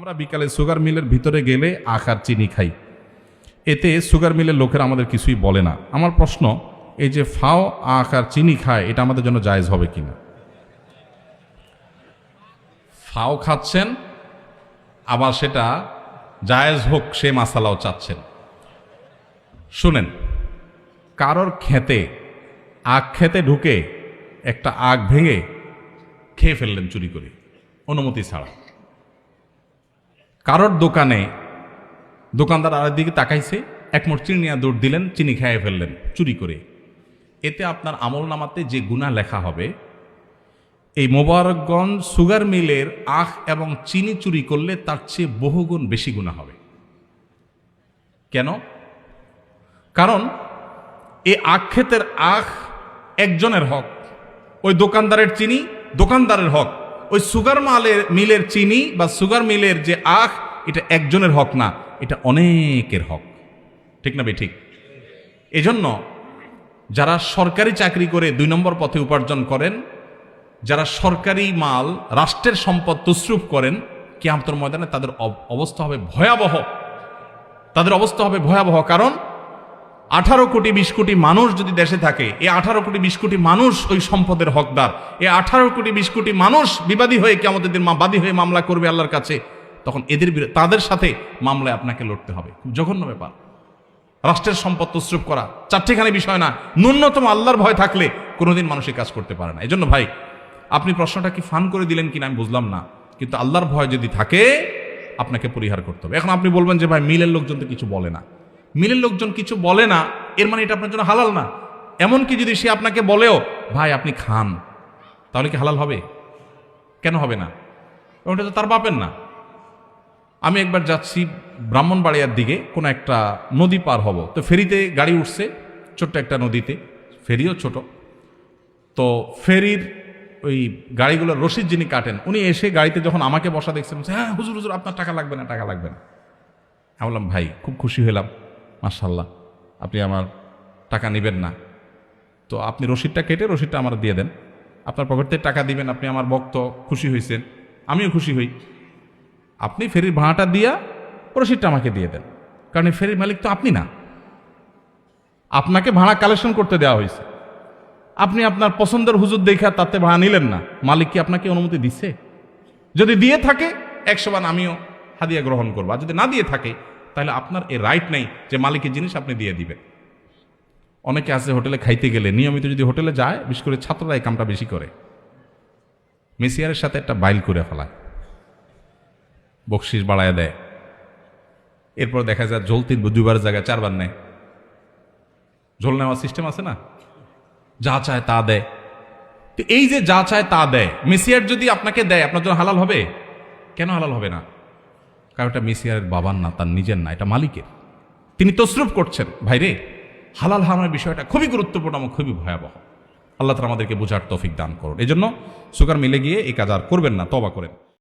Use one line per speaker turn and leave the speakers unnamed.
আমরা বিকালে সুগার মিলের ভিতরে গেলে আখ আর চিনি খাই। এতে সুগার মিলের লোকেরা আমাদের কিছুই বলে না। আমার প্রশ্ন, এই যে ফাও আখ আর চিনি খায়, এটা আমাদের জন্য জায়েজ হবে কিনা? ফাও খাচ্ছেন, আবার সেটা জায়েজ হোক, সে মাসালাও চাচ্ছেন। শুনেন, কারোর খেতে আখ খেতে ঢুকে একটা আখ ভেঙে খেয়ে ফেললেন চুরি করে, অনুমতি ছাড়া। কারোর দোকানে দোকানদার আরেক দিকে তাকাইছে, এক মোট চিনি নিয়ে দৌড় দিলেন, চিনি খেয়ে ফেললেন চুরি করে। এতে আপনার আমল নামাতে যে গুণা লেখা হবে, এই মোবারকগঞ্জ সুগার মিলের আখ এবং চিনি চুরি করলে তার চেয়ে বহুগুণ বেশি গুণা হবে। কেন? কারণ এই আখ ক্ষেতের আখ একজনের হক, ওই দোকানদারের চিনি দোকানদারের হক। ওই সুগার মালের, মিলের চিনি বা সুগার মিলের যে আখ, এটা একজনের হক না, এটা অনেকের হক। ঠিক না বে ঠিক। এজন্য যারা সরকারি চাকরি করে দুই নম্বর পথে উপার্জন করেন, যারা সরকারি মাল, রাষ্ট্রের সম্পদ তসরুপ করেন, কিয়ামতর ময়দানে তাদের অব- অবস্থা হবে ভয়াবহ। তাদের অবস্থা হবে ভয়াবহ। কারণ আঠারো কোটি বিশ কোটি মানুষ যদি দেশে থাকে, এ আঠারো কোটি বিশ কোটি মানুষ ওই সম্পদের হকদার। এ আঠারো কোটি বিশ কোটি মানুষ বিবাদী হয়ে কেমন মা, বাদী হয়ে মামলা করবে আল্লাহর কাছে, তখন এদের তাদের সাথে মামলায় আপনাকে লড়তে হবে। খুব জঘন্য ব্যাপার। রাষ্ট্রের সম্পদ তসরুপ করা চারটিখানি বিষয় না। ন্যূনতম আল্লাহর ভয় থাকলে কোনোদিন মানুষের কাজ করতে পারে না। এজন্য ভাই, আপনি প্রশ্নটা কি ফান করে দিলেন কিনা আমি বুঝলাম না। কিন্তু আল্লাহর ভয় যদি থাকে, আপনাকে পরিহার করতে হবে। এখন আপনি বলবেন যে ভাই, মিলের লোকজন তো কিছু বলে না। মিলের লোকজন কিছু বলে না, এর মানে এটা আপনার জন্য হালাল না। এমনকি যদি সে আপনাকে বলেও, ভাই, আপনি খান, তাহলে কি হালাল হবে? কেন হবে না? ওটা তো তার বাপের না। আমি একবার যাচ্ছি ব্রাহ্মণবাড়িয়ার দিকে, কোনো একটা নদী পার হব। তো ফেরিতে গাড়ি উঠছে, ছোট্ট একটা নদীতে, ফেরিও ছোট। তো ফেরির ওই গাড়িগুলোর রশিদ যিনি কাটেন, উনি এসে গাড়িতে যখন আমাকে বসা দেখছেন হ্যাঁ হুজুর হুজুর, আপনার টাকা লাগবে না, টাকা লাগবে না। আমি বললাম, ভাই, খুব খুশি হলাম। মার্শাল্লাহ আপনি আমার টাকা নেবেন না। তো আপনি রসিদটা কেটে রসিদটা আমার দিয়ে দেন। আপনার পকেট থেকে টাকা দিবেন, আপনি আমার ভক্ত, খুশি হয়েছেন, আমিও খুশি হই। আপনি ফেরির ভাড়াটা দিয়া রসিদটা আমাকে দিয়ে দেন। কারণ ফেরির মালিক তো আপনি না। আপনাকে ভাড়া কালেকশন করতে দেওয়া হয়েছে। আপনি আপনার পছন্দের হুজুর দেখা তাতে ভাড়া নিলেন না। মালিক কি আপনাকে অনুমতি দিচ্ছে যদি দিয়ে থাকে, একশো বার আমিও হাদিয়া গ্রহণ করব। আর যদি না দিয়ে থাকে তাহলে আপনার এই রাইট নেই যে মালিকের জিনিস আপনি দিয়ে দিবেন। অনেকে আছে হোটেলে খাইতে গেলে, নিয়মিত যদি হোটেলে যায়, বিশেষ করে ছাত্ররা এই কামটা বেশি করে। মেসিয়ারের সাথে একটা বাইল করে ফেলায়। বকশিস বাড়ায় দেয়। এরপর দেখা যায় ঝোল তিন, দুবার জায়গায় চারবার নেয়। ঝোল নেওয়ার সিস্টেম আছে না? যা চায় তা দেয়। তো এই যে যা চায় তা দেয়। মেসিয়ার যদি আপনাকে দেয়, আপনার জন্য হালাল হবে? কেন হালাল হবে না? কারণ মেসিয়ারের বাবার না, তার নিজের না, এটা মালিকের। তিনি তসরুপ করছেন। ভাইরে হালাল হারামের বিষয়টা খুবই গুরুত্বপূর্ণ এবং খুবই ভয়াবহ। আল্লাহ তালা আমাদেরকে বোঝার তফিক দান করুন। এজন্য সুগার মিলে গিয়ে এই কাজ আর করবেন না তবা করেন।